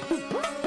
ਸਤਨਾਮ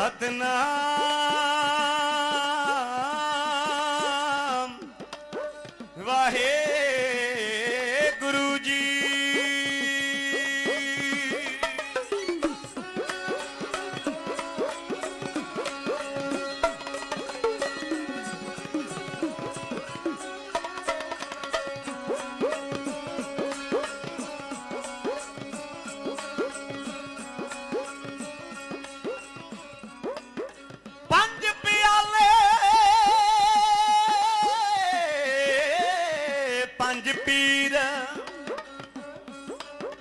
ਸਤਨਾਮ। ਪੀਰ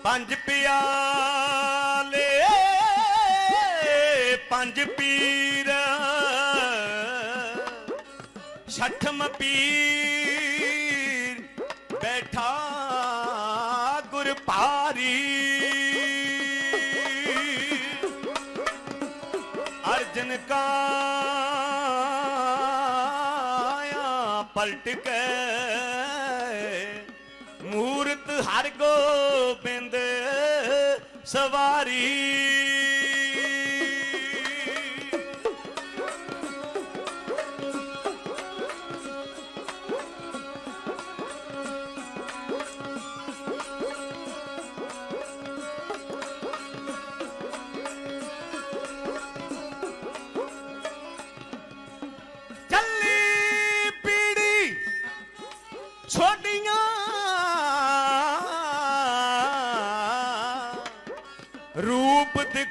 ਪੰਜ ਪਿਆਲੇ ਪੰਜ ਪੀਰ। ਛਠਮ ਪੀਰ ਹਰ ਗੋਬਿੰਦ ਸਵਾਰੀ।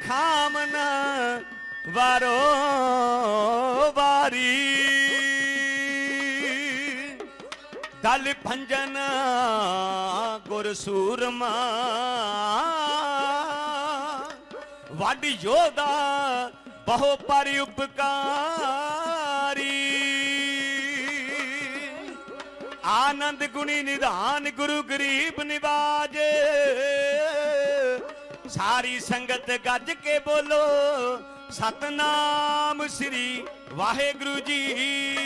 ਰੂਪ ਦਿਖਾਵਨ ਵਾਰੋ ਵਾਰੀ। ਦਲ ਭੰਜਨ ਗੁਰ ਸੂਰਮਾ। ਵੱਡ ਯੋਧਾ ਬਹੁ ਪਰ ਉਪਕਾਰੀ। ਆਨੰਦ ਗੁਣੀ ਨਿਧਾਨ ਗੁਰੂ ਗਰੀਬ ਨਿਵਾਜ। ਸਾਰੀ ਸੰਗਤ ਗੱਜ ਕੇ ਬੋਲੋ। ਸਤਨਾਮ ਸ੍ਰੀ ਵਾਹਿਗੁਰੂ ਜੀ।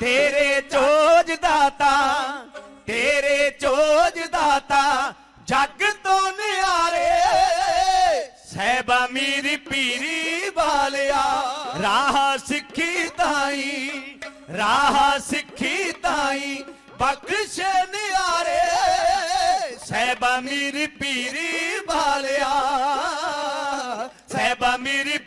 ਤੇਰੇ ਚੋ ਦਾਤਾ, ਤੇਰੇ ਚੋਜ ਦਾਤਾ, ਜੱਗ ਤੋਂ ਨਿਆਰੇ। ਸਹਿਬਾ ਮੇਰੀ ਪੀਰੀ ਵਾਲਿਆ, ਰਾਹ ਸਿੱਖੀ ਤਾਈ, ਰਾਹ ਸਿੱਖੀ ਤਾਈ, ਬਖਸ਼ ਨਿਆਰੇ। ਸਹਿਬਾ ਮੇਰੀ ਪੀਰੀ ਵਾਲਿਆ, ਸਹਿਬਾ ਮੇਰੀ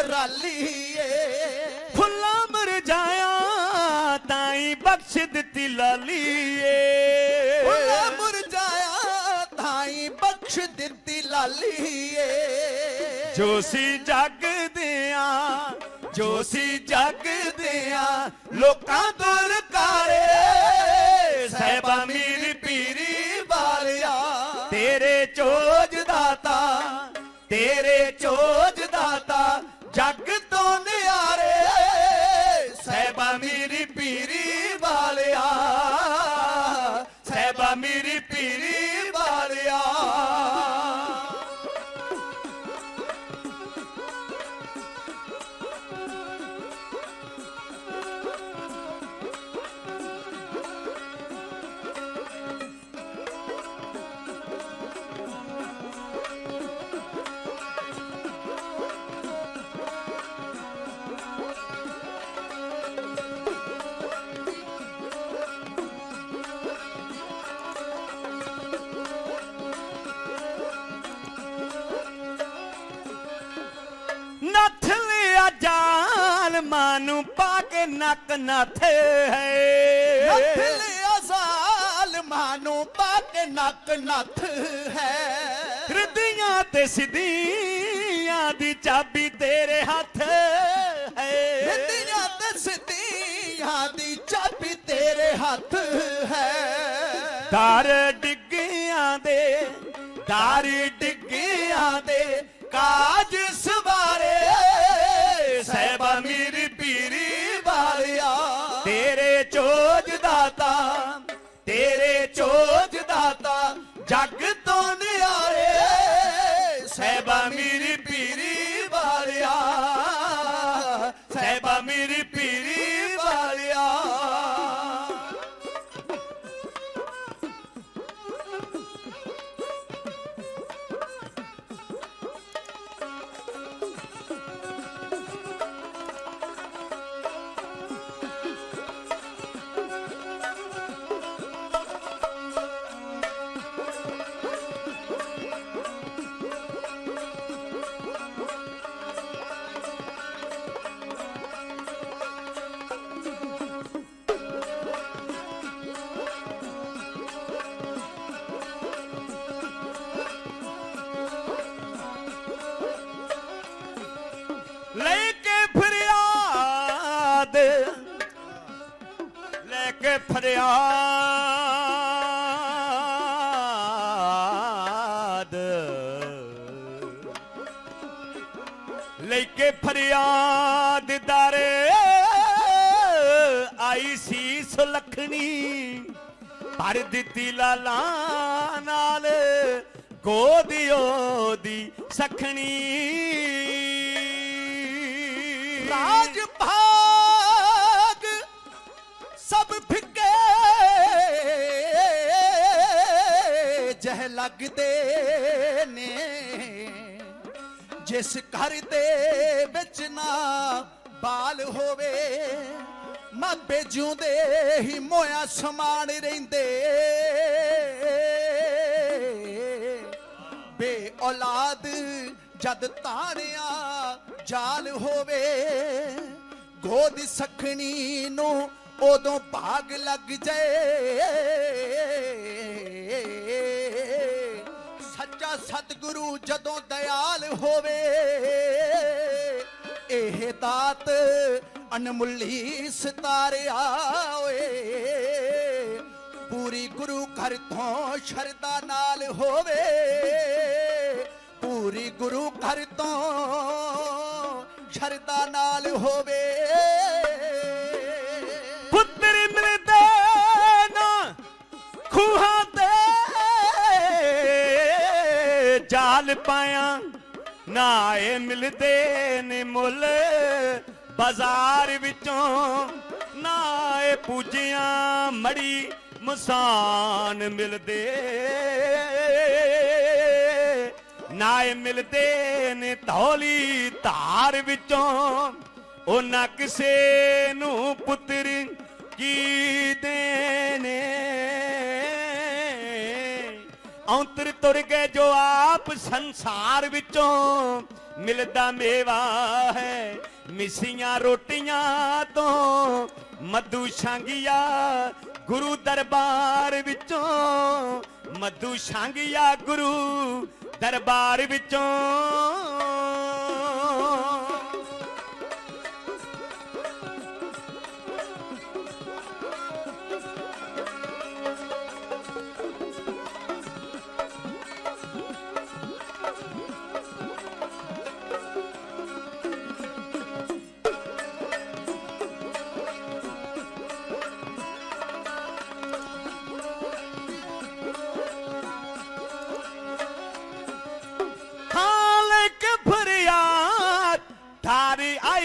ਪੀਰੀ ਵੀ ਨਰਾਲੀ ਏ ਫੁੱਲਾਂ ਮੁਰਝਾਇਆ ਤਾਈ ਬਖਸ਼ ਦਿੱਤੀ ਲਾਲੀ ਏ ਫੁੱਲਾ ਮੁਰਝਾਇਆ ਤਾਈ ਬਖਸ਼ ਦਿੱਤੀ ਲਾਲੀ ਏ ਜੋ ਸੀ ਜਗ ਦਿਆਂ ਜੋ ਸੀ ਜਗ ਦਿਆਂ ਲੋਕਾਂ ਤੋਂ ਰਕਾਰੇ ਸਹਿਬਾ ਮੇਰੀ ਪੀਰੀ ਵਾਲਿਆ ਤੇਰੇ ਚੋਜ ਦਾਤਾ ਤੇਰੇ ਚੋਜ ਦਾਤਾ ਜਗ ਮਾਨੂੰ ਪਾ ਕੇ ਨੱਕ ਨੱਥ ਹੈ ਨੱਥ ਲਿਆ ਜ਼ਾਲਮਾਂ ਨੂੰ ਪਾ ਕੇ ਨੱਕ ਨੱਥ ਹੈ ਹਿਰਦੀਆਂ ਤੇ ਸਿੱਧੀਆਂ ਦੀ ਚਾਬੀ ਤੇਰੇ ਹੱਥ ਹੈ। ਸਿੱਧੀਆਂ ਤੇ ਸਿੱਧੀਆਂ ਦੀ ਚਾਬੀ ਤੇਰੇ ਹੱਥ ਹੈ। ਦਰ ਡਿੱਗਿਆਂ ਦੇ ਦਰ ਡਿੱਗਿਆਂ ਦੇ ਕਾਜ ਸਵਾਰੇ ਦਾਤਾ ਕੇ ਫਰਿਆਦ। ਲੈ ਕੇ ਫਰਿਆਦ ਦਰ ਆਈ ਸੀ ਸੁਲਖਣੀ ਪਰ ਦਿੱਤੀ ਲਾਲਾ ਨਾਲ ਗੋਦਿਓ ਦੀ ਸਖਣੀ। ਰਾਜ ਜਹ ਨੇ ਜਿਸ ਘਰ ਦੇ ਵਿੱਚ ਨਾ ਬਾਲ ਹੋਵੇ ਮਾਪੇ ਜਿਉਂਦੇ ਹੀ ਮੋਇਆ ਸਮਾਨ ਰਹਿੰਦੇ ਬੇ ਔਲਾਦ ਜਦ ਤਾਣਿਆ ਜਾਲ ਹੋਵੇ ਗੋਦ ਸਖਣੀ ਨੂੰ ਉਦੋਂ ਭਾਗ ਲੱਗ ਜਾਏ ਸੱਚਾ ਸਤਿਗੁਰੂ ਜਦੋਂ ਦਇਆਲ ਹੋਵੇ, ਇਹ ਦਾਤ ਅਨਮੁੱਲੀ ਸਤਾਰਿਆ ਓਏ। ਪੂਰੀ ਗੁਰੂ ਘਰ ਤੋਂ ਸ਼ਰਦਾ ਨਾਲ ਹੋਵੇ, ਪੂਰੀ ਗੁਰੂ ਘਰ ਤੋਂ ਸ਼ਰਦਾ ਨਾਲ ਹੋਵੇ। ਪੁੱਤਰ ਮਿਲਦੇ ਨਾ, ਖੂਹਾਂ ਤੇ ਪਾਇਆ, ਨਾ ਮਿਲਦੇ ਨੇ ਮੁੱਲ। ਬਾਜ਼ਾਰ ਵਿੱਚੋਂ ਨਾ ਇਹ ਮੜੀ ਮਸਾਨ ਮਿਲਦੇ। ਨਾ ਇਹ ਮਿਲਦੇ ਨੇ ਧੌਲੀ ਧਾਰ ਵਿੱਚੋਂ, ਉਹ ਨਾ ਕਿਸੇ ਨੂੰ ਪੁੱਤਰ ਕੀ ਦੇ ਔਂਤਰ ਤੁਰ ਗਏ ਜੋ ਆਪ ਸੰਸਾਰ ਵਿੱਚੋਂ ਮਿਲਦਾ ਮੇਵਾ ਹੈ। ਮਿਸੀਆਂ ਰੋਟੀਆਂ ਤੋਂ ਮਧੂ ਛਾਂਗਿਆ ਗੁਰੂ ਦਰਬਾਰ ਵਿੱਚੋਂ। ਮਧੂ ਛਾਂਗਿਆ ਗੁਰੂ ਦਰਬਾਰ ਵਿੱਚੋਂ।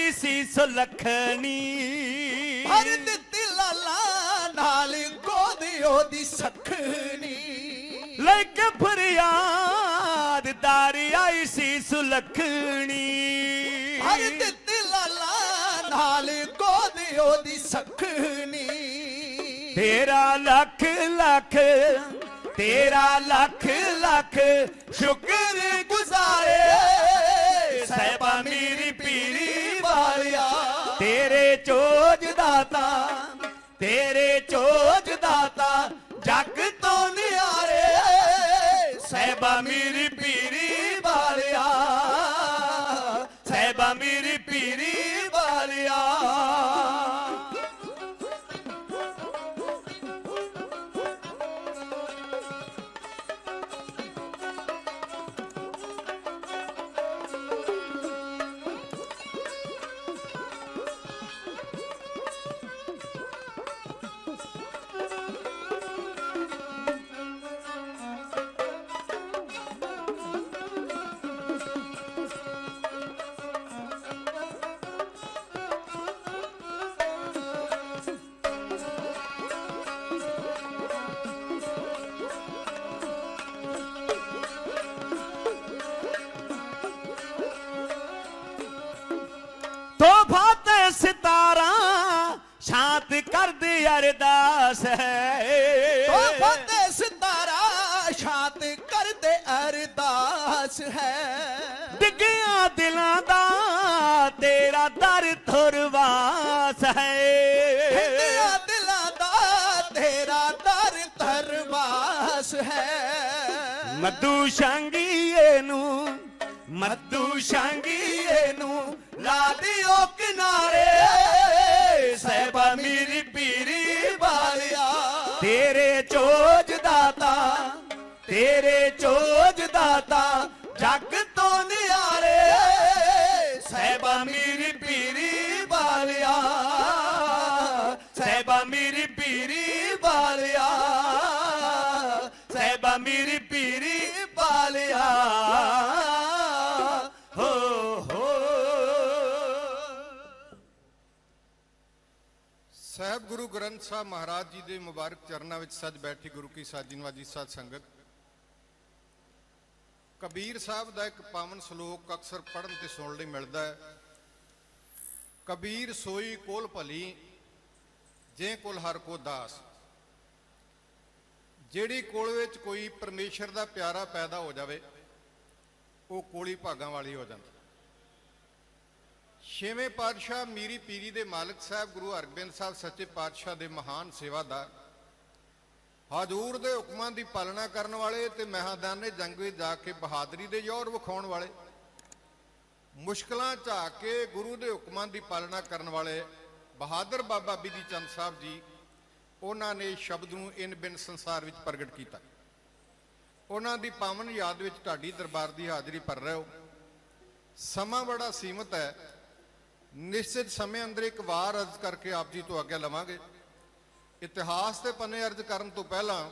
ਥਾਰੀ ਆਈ ਸੀ ਸੁਲਖਣੀ ਹਰ ਦਿੱਤੀ ਲਾਲਾ ਨਾਲ ਗੋਦਿਓ ਦੀ ਸਖਣੀ। ਲੈ ਕੇ ਫਰਿਆਦ ਦਾਰੀ ਆਈ ਸੀ ਸੁਲਖਣੀ ਹਰ ਦਿੱਤੀ ਲਾਲਾ ਨਾਲ ਗੋਦਿਓ ਦੀ ਸਖਣੀ। ਤੇਰਾ ਲੱਖ ਲੱਖ ਤੇਰਾ ਲੱਖ ਲੱਖ ਸ਼ੁਕਰ ਗੁਜ਼ਾਰੇ ਸਹਿਬਾ ਮੇਰੀ ਤੇਰੇ ਚੋਜ ਦਾਤਾ ਤੇਰੇ ਚੋਜ ਦਾਤਾ ਜੱਗ ਤੋਂ ਨਿਆਰੇ ਸਹਿਬਾ ਮੇਰੀ ਪੀਰੀ ਸ਼ਾਂਤ ਕਰਦੇ ਅਰਦਾਸ ਹੈ। ਫਤਿਹ ਸਿਤਾਰਾ ਸ਼ਾਂਤ ਕਰਦੇ ਅਰਦਾਸ ਹੈ। ਡਿੱਗਿਆ ਦਿਲਾਂ ਦਾ ਤੇਰਾ ਦਰ ਥੁਰਵਾਸ ਹੈ। ਹਿੰਦਿਆ ਦਿਲਾਂ ਦਾ ਤੇਰਾ ਦਰ ਧਰਵਾਸ ਹੈ। ਮੱਧੂ ਸ਼ਾਂਗੀਏ ਨੂੰ ਮੱਧੂ ਸ਼ਾਂਗੀਏ ਨੂੰ ਲਾ ਦਿਓ ਕਿਨਾਰੇ। ਸਹਿਬਾ ਮੇਰੀ ਪੀਰੀ ਵਾਲਿਆ। ਤੇਰੇ ਚੋਜ ਦਾਤਾ, ਤੇਰੇ ਚੋਜ ਦਾਤਾ, ਜੱਗ ਤੋਂ ਨਿਆਰੇ। ਸਾਹਿਬ ਗੁਰੂ ਗ੍ਰੰਥ ਸਾਹਿਬ ਮਹਾਰਾਜ ਜੀ ਦੇ ਮੁਬਾਰਕ ਚਰਨਾਂ ਵਿੱਚ ਸੱਜ ਬੈਠੀ ਗੁਰੂ ਕੀ ਸਾਜੀ ਨਵਾਜੀ ਸਾਧ ਸੰਗਤ। ਕਬੀਰ ਸਾਹਿਬ ਦਾ ਇੱਕ ਪਾਵਨ ਸ਼ਲੋਕ ਅਕਸਰ ਪੜ੍ਹਨ ਤੇ ਸੁਣਨ ਲਈ ਮਿਲਦਾ ਹੈ। ਕਬੀਰ ਸੋਈ ਕੋਲ ਭਲੀ, ਜੇ ਕੋਲ ਹਰ ਕੋ ਦਾਸ। ਜਿਹੜੀ ਕੋਲ ਵਿੱਚ ਕੋਈ ਪਰਮੇਸ਼ਰ ਦਾ ਪਿਆਰਾ ਪੈਦਾ ਹੋ ਜਾਵੇ, ਉਹ ਕੋਲੀ ਭਾਗਾਂ ਵਾਲੀ ਹੋ ਜਾਂਦੀ। ਛੇਵੇਂ ਪਾਤਸ਼ਾਹ ਮੀਰੀ ਪੀਰੀ ਦੇ ਮਾਲਕ ਸਾਹਿਬ ਗੁਰੂ ਹਰਗੋਬਿੰਦ ਸਾਹਿਬ ਸੱਚੇ ਪਾਤਸ਼ਾਹ ਦੇ ਮਹਾਨ ਸੇਵਾਦਾਰ। ਹਾਜ਼ੂਰ ਦੇ ਹੁਕਮਾਂ ਦੀ ਪਾਲਣਾ ਕਰਨ ਵਾਲੇ ਤੇ ਮਹਾਦਾਨੇ ਜੰਗ ਵਿੱਚ ਜਾ ਕੇ ਬਹਾਦਰੀ ਦੇ ਜੋਰ ਵਿਖਾਉਣ ਵਾਲੇ। ਮੁਸ਼ਕਲਾਂ ਝਾਕ ਕੇ ਗੁਰੂ ਦੇ ਹੁਕਮਾਂ ਦੀ ਪਾਲਣਾ ਕਰਨ ਵਾਲੇ ਬਹਾਦਰ ਬਾਬਾ ਬਿਧੀ ਚੰਦ ਸਾਹਿਬ ਜੀ, ਉਹਨਾਂ ਨੇ ਸ਼ਬਦ ਨੂੰ ਇਨ ਬਿਨ ਸੰਸਾਰ ਵਿੱਚ ਪ੍ਰਗਟ ਕੀਤਾ। ਉਹਨਾਂ ਦੀ ਪਾਵਨ ਯਾਦ ਵਿੱਚ ਤੁਹਾਡੀ ਦਰਬਾਰ ਦੀ ਹਾਜ਼ਰੀ ਭਰ ਰਹੇ ਹੋ। ਸਮਾਂ ਬੜਾ ਸੀਮਤ ਹੈ। ਨਿਸ਼ਚਿਤ ਸਮੇਂ ਅੰਦਰ ਇੱਕ ਵਾਰ ਅਰਜ਼ ਕਰਕੇ ਆਪ ਜੀ ਤੋਂ ਆਗਿਆ ਲਵਾਂਗੇ। ਇਤਿਹਾਸ ਦੇ ਪੰਨੇ ਅਰਜ਼ ਕਰਨ ਤੋਂ ਪਹਿਲਾਂ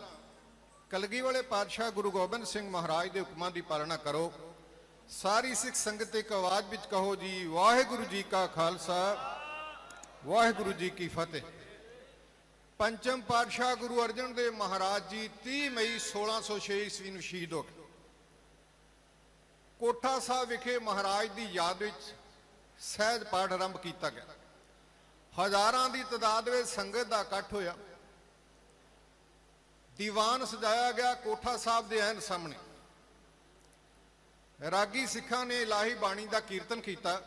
ਕਲਗੀ ਵਾਲੇ ਪਾਤਸ਼ਾਹ ਗੁਰੂ ਗੋਬਿੰਦ ਸਿੰਘ ਮਹਾਰਾਜ ਦੇ ਹੁਕਮਾਂ ਦੀ ਪਾਲਣਾ ਕਰੋ। ਸਾਰੀ ਸਿੱਖ ਸੰਗਤ ਇੱਕ ਆਵਾਜ਼ ਵਿੱਚ ਕਹੋ ਜੀ, ਵਾਹਿਗੁਰੂ ਜੀ ਕਾ ਖਾਲਸਾ, ਵਾਹਿਗੁਰੂ ਜੀ ਕੀ ਫਤਿਹ। ਪੰਚਮ ਪਾਤਸ਼ਾਹ ਗੁਰੂ ਅਰਜਨ ਦੇਵ ਮਹਾਰਾਜ ਜੀ 30 ਮਈ 1606 ਈਸਵੀ ਨੂੰ ਸ਼ਹੀਦ ਹੋ ਗਏ। ਕੋਠਾ ਸਾਹਿਬ ਵਿਖੇ ਮਹਾਰਾਜ ਦੀ ਯਾਦ ਵਿੱਚ ਸਹਿਜ ਪਾਠ ਆਰੰਭ ਕੀਤਾ ਗਿਆ। ਹਜ਼ਾਰਾਂ ਦੀ ਤਦਾਦ ਵਿੱਚ ਸੰਗਤ ਦਾ ਇਕੱਠ ਹੋਇਆ। ਦੀਵਾਨ ਸਜਾਇਆ ਗਿਆ ਕੋਠਾ ਸਾਹਿਬ ਦੇ ਐਨ ਸਾਹਮਣੇ। ਰਾਗੀ ਸਿੱਖਾਂ ਨੇ ਇਲਾਹੀ ਬਾਣੀ ਦਾ ਕੀਰਤਨ ਕੀਤਾ।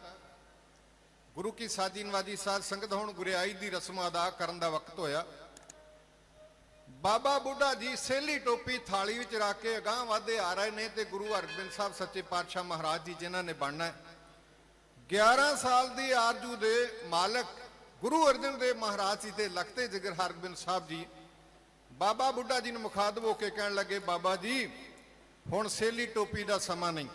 ਗੁਰੂ ਕੀ ਸਾਜੀ ਨਵਾਜੀ ਸਾਧ ਸੰਗਤ ਹੁਣ ਗੁਰਿਆਈ ਦੀ ਰਸਮ ਅਦਾ ਕਰਨ ਦਾ ਵਕਤ ਹੋਇਆ। ਬਾਬਾ ਬੁੱਢਾ ਜੀ ਸੇਲੀ ਟੋਪੀ ਥਾਲੀ ਵਿੱਚ ਰੱਖ ਕੇ ਅਗਾਹ ਵਧਦੇ ਆ ਰਹੇ ਨੇ ਤੇ ਗੁਰੂ ਹਰਗੋਬਿੰਦ ਸਾਹਿਬ ਸੱਚੇ ਪਾਤਸ਼ਾਹ ਮਹਾਰਾਜ ਜੀ ਜਿਨ੍ਹਾਂ ਨੇ ਬਣਨਾ ਹੈ। 11 ਸਾਲ ਦੀ ਆਰਜੂ ਦੇ ਮਾਲਕ ਗੁਰੂ ਅਰਜਨ ਦੇਵ ਮਹਾਰਾਜ ਜੀ ਦੇ ਲਖਤੇ ਜਿਗਰ ਹਰਗੋਬਿੰਦ ਸਾਹਿਬ ਜੀ, ਬਾਬਾ ਬੁੱਢਾ ਜੀ ਨੂੰ ਮੁਖਾਤਬ ਹੋ ਕੇ ਕਹਿਣ ਲੱਗੇ, ਬਾਬਾ ਜੀ, ਹੁਣ ਸੇਲੀ ਟੋਪੀ ਦਾ ਸਮਾਂ ਨਹੀਂ।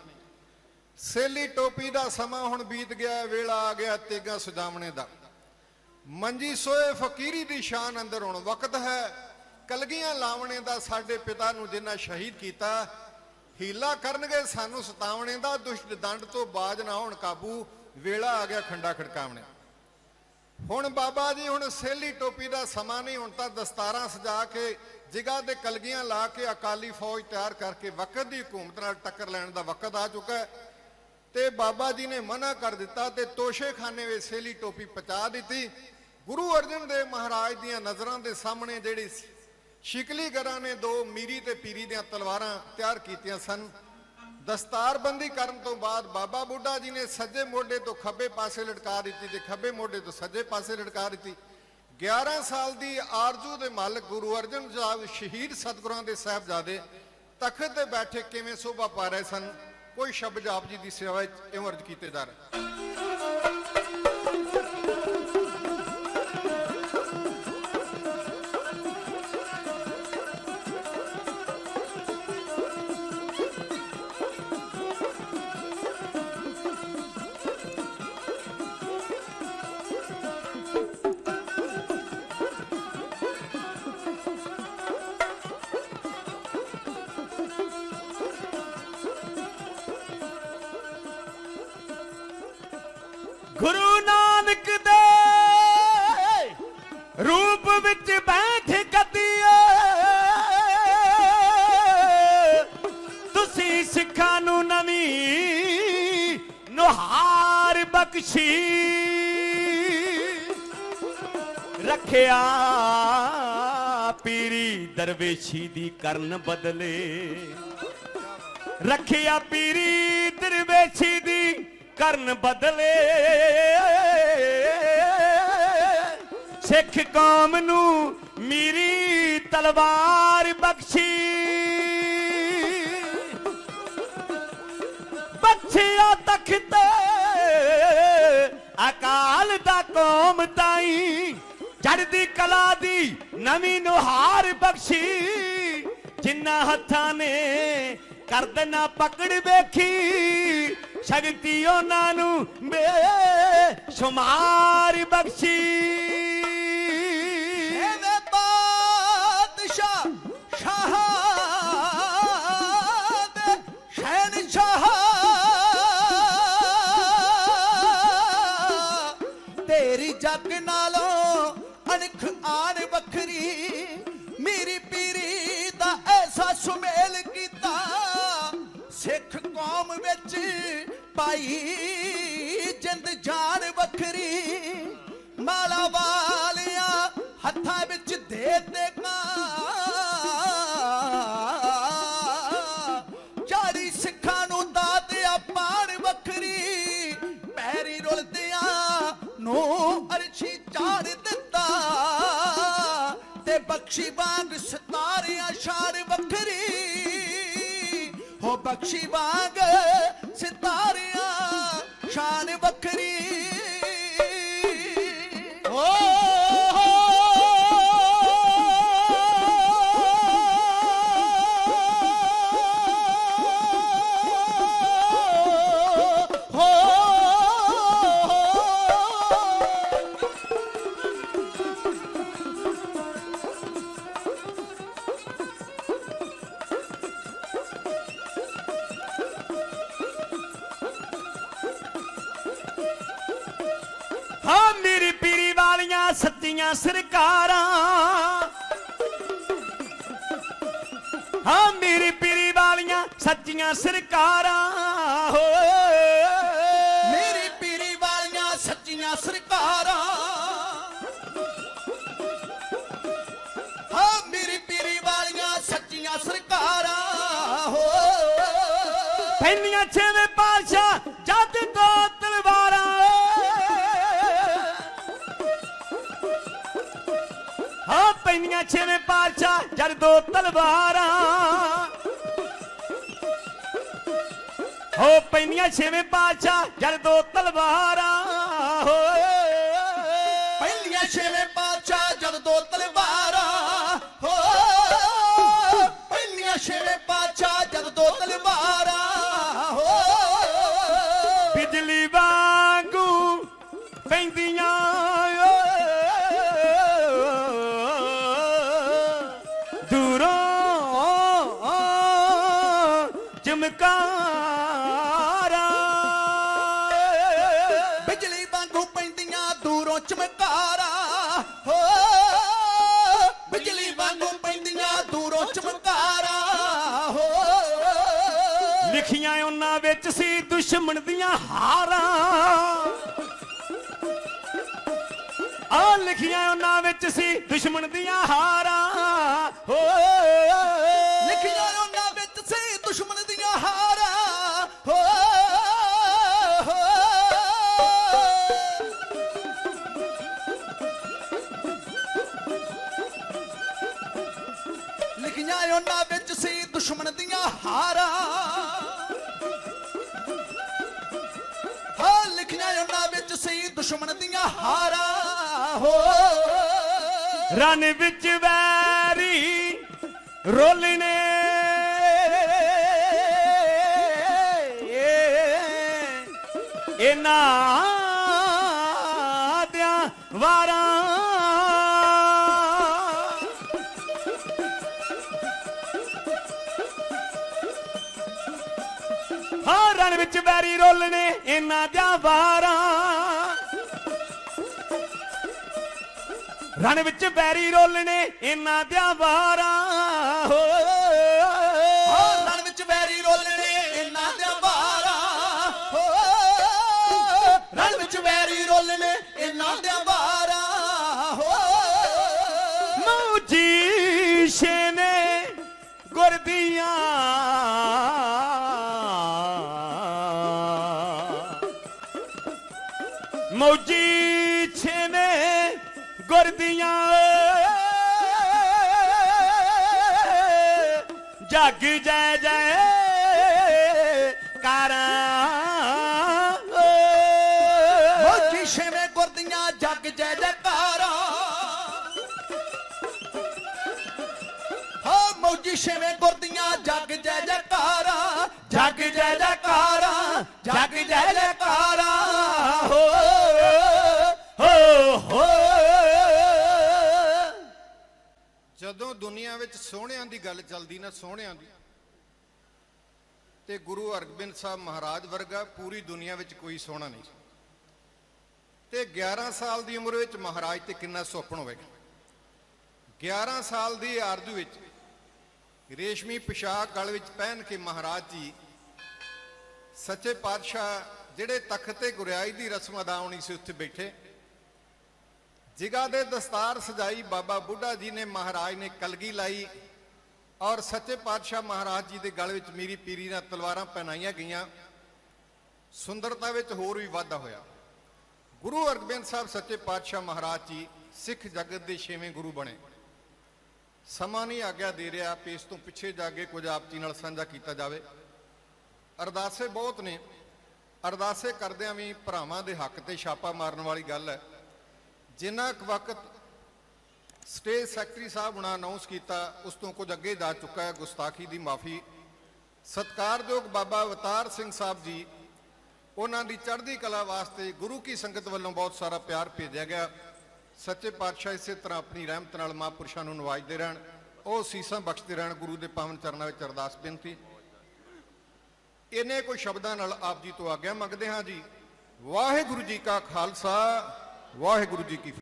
ਸੇਲੀ ਟੋਪੀ ਦਾ ਸਮਾਂ ਹੁਣ ਬੀਤ ਗਿਆ, ਵੇਲਾ ਆ ਗਿਆ ਤੇਗਾ ਸਜਾਵਣੇ ਦਾ। ਮੰਜੀ ਸੋਏ ਫਕੀਰੀ ਦੀ ਸ਼ਾਨ ਅੰਦਰ ਹੁਣ ਵਕਤ ਹੈ। ਕਲਗੀਆਂ ਲਾਵਣੇ ਦਾ ਸਾਡੇ ਪਿਤਾ ਨੂੰ ਜਿੰਨਾ ਸ਼ਹੀਦ ਕੀਤਾ, ਹੀਲਾ ਕਰਨਗੇ ਸਾਨੂੰ ਸਤਾਵਣੇ ਦਾ, ਦੁਸ਼ਟ ਦੰਡ ਤੋਂ ਬਾਜ ਨਾ ਹੋਣ ਕਾਬੂ। ਵੇਲਾ ਆ ਗਿਆ ਖੰਡਾ ਖੜਕਾਵਣੇ। ਹੁਣ ਬਾਬਾ ਜੀ, ਹੁਣ ਸੇਲੀ ਟੋਪੀ ਦਾ ਸਮਾਂ ਨਹੀਂ, ਹੁਣ ਤਾਂ ਦਸਤਾਰਾਂ ਸਜਾ ਕੇ ਜਿਗਾ ਦੇ ਕਲਗੀਆਂ ਲਾ ਕੇ ਅਕਾਲੀ ਫੌਜ ਤਿਆਰ ਕਰਕੇ ਵਕਤ ਦੀ ਹਕੂਮਤ ਨਾਲ ਟੱਕਰ ਲੈਣ ਦਾ ਵਕਤ ਆ ਚੁੱਕਾ ਹੈ। ਤੇ ਬਾਬਾ ਜੀ ਨੇ ਮਨਾ ਕਰ ਦਿੱਤਾ ਤੇ ਤੋਸ਼ੇਖਾਨੇ ਵਿੱਚ ਸੇਲੀ ਟੋਪੀ ਪਚਾ ਦਿੱਤੀ। ਗੁਰੂ ਅਰਜਨ ਦੇਵ ਮਹਾਰਾਜ ਦੀਆਂ ਨਜ਼ਰਾਂ ਦੇ ਸਾਹਮਣੇ ਜਿਹੜੀ ਸ਼ਿਕਲੀਗਰਾਂ ਨੇ ਦੋ ਮੀਰੀ ਤੇ ਪੀਰੀ ਦੀਆਂ ਤਲਵਾਰਾਂ ਤਿਆਰ ਕੀਤੀਆਂ ਸਨ। ਦਸਤਾਰਬੰਦੀ ਕਰਨ ਤੋਂ ਬਾਅਦ ਬਾਬਾ ਬੁੱਢਾ ਜੀ ਨੇ ਸੱਜੇ ਮੋਢੇ ਤੋਂ ਖੱਬੇ ਪਾਸੇ ਲਟਕਾ ਦਿੱਤੀ ਤੇ ਖੱਬੇ ਮੋਢੇ ਤੋਂ ਸੱਜੇ ਪਾਸੇ ਲਟਕਾ ਦਿੱਤੀ। 11 ਸਾਲ ਦੀ ਆਰਜ਼ੂ ਦੇ ਮਾਲਕ ਗੁਰੂ ਅਰਜਨ ਸਾਹਿਬ ਸ਼ਹੀਦ ਸਤਿਗੁਰਾਂ ਦੇ ਸਾਹਿਬਜ਼ਾਦੇ ਤਖਤ ਤੇ ਬੈਠੇ ਕਿਵੇਂ ਸੋਭਾ ਪਾ ਰਹੇ ਸਨ, ਕੋਈ ਸ਼ਬਦ ਆਪ ਜੀ ਦੀ ਸੇਵਾ ਵਿੱਚ ਇਉਂ ਅਰਜ਼ ਕੀਤੇ ਜਾ ਰਹੇ। ਦਰਵੇਸ਼ੀ ਦੀ ਕਰਨ ਬਦਲੇ। ਰੱਖਿਆ ਪੀਰੀ ਦਰਵੇਸ਼ੀ ਦੀ ਕਰਨ ਬਦਲੇ। ਸਿੱਖ ਕੌਮ ਨੂੰ ਮੀਰੀ ਤਲਵਾਰ ਬਖਸ਼ੀ। ਬਖਸ਼ਿਆ ਤਖਤ, ਅਕਾਲ ਦਾ ਕੌਮ ਤਾਈ ਚੜਦੀ ਕਲਾ ਦੀ ਨਵੀਂ ਨੁਹਾਰ ਬਖਸ਼ੀ। ਜਿੰਨਾ ਹੱਥਾਂ ਨੇ ਕਰਦਨਾ ਦੇਣਾ ਪਕੜ ਵੇਖੀ, ਸ਼ਕਤੀ ਉਹਨਾਂ ਨੂੰ ਬੇਸ਼ੁਮਾਰ ਬਖਸ਼ੀ। ਸੁਮੇਲ ਕੀਤਾ, ਸਿੱਖ ਕੌਮ ਵਿੱਚ ਪਾਈ ਜਿੰਦ ਜਾਨ ਵੱਖਰੀ। ਮਾਲਾ ਵਾਲਿਆਂ ਹੱਥਾਂ ਵਿੱਚ ਦੇ ਦੇ ਚਾੜੀ ਸਿੱਖਾਂ ਨੂੰ ਦਾਤ ਪਾਣ ਵੱਖਰੀ, ਪੈਰੀ ਰੁਲਦਿਆਂ ਨੂੰ ਅਰਸ਼ੀ ਚਾੜ ਦਿੱਤਾ। ਤੇ ਬਖਸ਼ੀ ਵਾਂਗ ਹੋ ਸਰਕਾਰਾਂ। ਹਾਂ ਮੇਰੀ ਪੀਰੀ ਵਾਲੀਆਂ ਸੱਚੀਆਂ ਸਰਕਾਰਾਂ। ਹੋ ਹਾਂ ਪੈਨੀਆਂ ਛੇਵੇਂ ਪਾਤਸ਼ਾਹ, ਜਦ ਦੋ ਤਲਵਾਰਾਂ। ਹੋ, ਪੈਂਦੀਆਂ ਛੇਵੇਂ ਪਾਤਸ਼ਾਹ, ਜਦ ਦੋ ਤਲਵਾਰਾਂ। ਹੋ ਪਹਿਲੀਆਂ ਛੇਵੇਂ ਪਾਤਸ਼ਾਹ, ਜਦ ਦੋ ਤਲਵਾਰਾਂ। ਚਮਕਾਰਾਂ ਹੋ ਬਿਜਲੀ ਵਾਂਗੂ ਪੈਂਦੀਆਂ ਦੂਰੋਂ ਚਮਕਾਰਾਂ ਹੋ। ਲਿਖੀਆਂ ਉਹਨਾਂ ਵਿੱਚ ਸੀ ਦੁਸ਼ਮਣ ਦੀਆਂ ਹਾਰਾਂ। ਆ ਲਿਖੀਆਂ ਉਹਨਾਂ ਵਿੱਚ ਸੀ ਦੁਸ਼ਮਣ ਦੀਆਂ ਹਾਰਾਂ। ਹੋ। ਲਿਖੀਆਂ ਉਹਨਾਂ ਵਿੱਚ ਸੀ ਦੁਸ਼ਮਣ ਹੋ ਰਨ ਵਿੱਚ ਵੈਰੀ ਰੋਲਣੇ ਇਹਨਾਂ ਦਿਆਂ ਵਾਰਾਂ। ਹਾਂ ਰਨ ਵਿੱਚ ਵੈਰੀ ਰੋਲਣੇ ਇਹਨਾਂ ਦਿਆਂ ਵਾਰਾਂ। ਰਨ ਵਿੱਚ ਬੈਰੀ ਰੋਲਣੇ ਇਹਨਾਂ ਦਿਆਂ ਵਾਰਾਂ। ਹੋ ਰਣ ਵਿੱਚ ਵੈਰੀ ਰੋਲਣੇ ਇਹਨਾਂ ਦੇ ਬਾਰਾਂ ਹੋ ਰਣ ਵਿੱਚ ਵੈਰੀ ਰੋਲਣੇ ਇਹਨਾਂ ਦੇ ਬਾਰਾਂ ਹੋ ਮੌਜੀ ਸ਼ੇਨੇ ਗੁਰਦੀਆਂ ਜਗ ਜੈ ਜੈ ਕਰਾਂ। ਮੋਜੀ ਛੇਵੇਂ ਗੁਰਦੀਆਂ ਜਗ ਜੈ ਜੈਕਾਰਾਂ ਹਾਂ ਮੋਜੀ ਛੇਵੇਂ ਗੁਰਦੀਆਂ ਜਗ ਜੈ ਜੈਕਾਰਾਂ ਜਗ ਜੈ ਜੈਕਾਰਾਂ ਜਗ ਜੈ ਜੈਕਾਰਾਂ ਹੋ ਜਦੋਂ ਦੁਨੀਆ ਵਿੱਚ ਸੋਹਣਿਆਂ ਦੀ ਗੱਲ ਚੱਲਦੀ ਨਾ ਸੋਹਣਿਆਂ ਦੀ, ਤੇ ਗੁਰੂ ਹਰਗੋਬਿੰਦ ਸਾਹਿਬ ਮਹਾਰਾਜ ਵਰਗਾ ਪੂਰੀ ਦੁਨੀਆ ਵਿੱਚ ਕੋਈ ਸੋਹਣਾ ਨਹੀਂ ਤੇ 11 ਸਾਲ ਦੀ ਉਮਰ ਵਿੱਚ ਮਹਾਰਾਜ ਤੇ ਕਿੰਨਾ ਸੁਪਨ ਹੋਵੇਗਾ। 11 ਸਾਲ ਦੀ ਆਰਜ਼ੂ ਵਿੱਚ ਰੇਸ਼ਮੀ ਪੋਸ਼ਾਕ ਗਲ ਵਿੱਚ ਪਹਿਨ ਕੇ ਮਹਾਰਾਜ ਜੀ ਸੱਚੇ ਪਾਤਸ਼ਾਹ ਜਿਹੜੇ ਤਖਤ ਤੇ ਗੁਰਿਆਈ ਦੀ ਰਸਮ ਅਦਾ ਹੋਣੀ ਸੀ, ਉੱਥੇ ਬੈਠੇ। ਜਿਗਾ ਦੇ ਦਸਤਾਰ ਸਜਾਈ ਬਾਬਾ ਬੁੱਢਾ ਜੀ ਨੇ ਮਹਾਰਾਜ ਨੇ ਕਲਗੀ ਲਾਈ ਔਰ ਸੱਚੇ ਪਾਤਸ਼ਾਹ ਮਹਾਰਾਜ ਜੀ ਦੇ ਗਲ ਵਿੱਚ ਮੀਰੀ ਪੀਰੀ ਨਾਲ ਤਲਵਾਰਾਂ ਪਹਿਨਾਈਆਂ ਗਈਆਂ। ਸੁੰਦਰਤਾ ਵਿੱਚ ਹੋਰ ਵੀ ਵਾਧਾ ਹੋਇਆ। ਗੁਰੂ ਅਰਜਨ ਸਾਹਿਬ ਸੱਚੇ ਪਾਤਸ਼ਾਹ ਮਹਾਰਾਜ ਜੀ ਸਿੱਖ ਜਗਤ ਦੇ ਛੇਵੇਂ ਗੁਰੂ ਬਣੇ। ਸਮਾਂ ਨਹੀਂ ਆਗਿਆ ਦੇ ਰਿਹਾ ਵੀ ਇਸ ਤੋਂ ਪਿੱਛੇ ਜਾ ਕੇ ਕੁਝ ਆਪ ਜੀ ਨਾਲ ਸਾਂਝਾ ਕੀਤਾ ਜਾਵੇ। ਅਰਦਾਸੇ ਬਹੁਤ ਨੇ। ਅਰਦਾਸੇ ਕਰਦਿਆਂ ਵੀ ਭਰਾਵਾਂ ਦੇ ਹੱਕ ਤੇ ਛਾਪਾ ਮਾਰਨ ਵਾਲੀ ਗੱਲ ਹੈ। ਜਿੰਨਾ ਕੁ ਵਕਤ ਸਟੇਜ ਸੈਕਟਰੀ ਸਾਹਿਬ ਹੁਣਾਂ ਅਨਾਉਂਸ ਕੀਤਾ, ਉਸ ਤੋਂ ਕੁਝ ਅੱਗੇ ਜਾ ਚੁੱਕਾ ਹੈ ਗੁਸਤਾਖੀ ਦੀ ਮਾਫੀ। ਸਤਕਾਰਯੋਗ ਬਾਬਾ ਅਵਤਾਰ ਸਿੰਘ ਸਾਹਿਬ ਜੀ, ਉਹਨਾਂ ਦੀ ਚੜ੍ਹਦੀ ਕਲਾ ਵਾਸਤੇ ਗੁਰੂ ਕੀ ਸੰਗਤ ਵੱਲੋਂ ਬਹੁਤ ਸਾਰਾ ਪਿਆਰ ਭੇਜਿਆ ਗਿਆ। ਸੱਚੇ ਪਾਤਸ਼ਾਹ ਇਸੇ ਤਰ੍ਹਾਂ ਆਪਣੀ ਰਹਿਮਤ ਨਾਲ ਮਹਾਂਪੁਰਸ਼ਾਂ ਨੂੰ ਨਵਾਜਦੇ ਰਹਿਣ, ਉਹ ਸੀਸਾਂ ਬਖਸ਼ਦੇ ਰਹਿਣ, ਗੁਰੂ ਦੇ ਪਾਵਨ ਚਰਨਾਂ ਵਿੱਚ ਅਰਦਾਸ ਬੇਨਤੀ। ਇਹਨੇ ਕੋਈ ਸ਼ਬਦਾਂ ਨਾਲ ਆਪ ਜੀ ਤੋਂ ਆਗਿਆ ਮੰਗਦੇ ਹਾਂ ਜੀ। ਵਾਹਿਗੁਰੂ ਜੀ ਕਾ ਖਾਲਸਾ। ਵਾਹਿਗੁਰੂ ਜੀ ਕੀ ਫਤਿਹ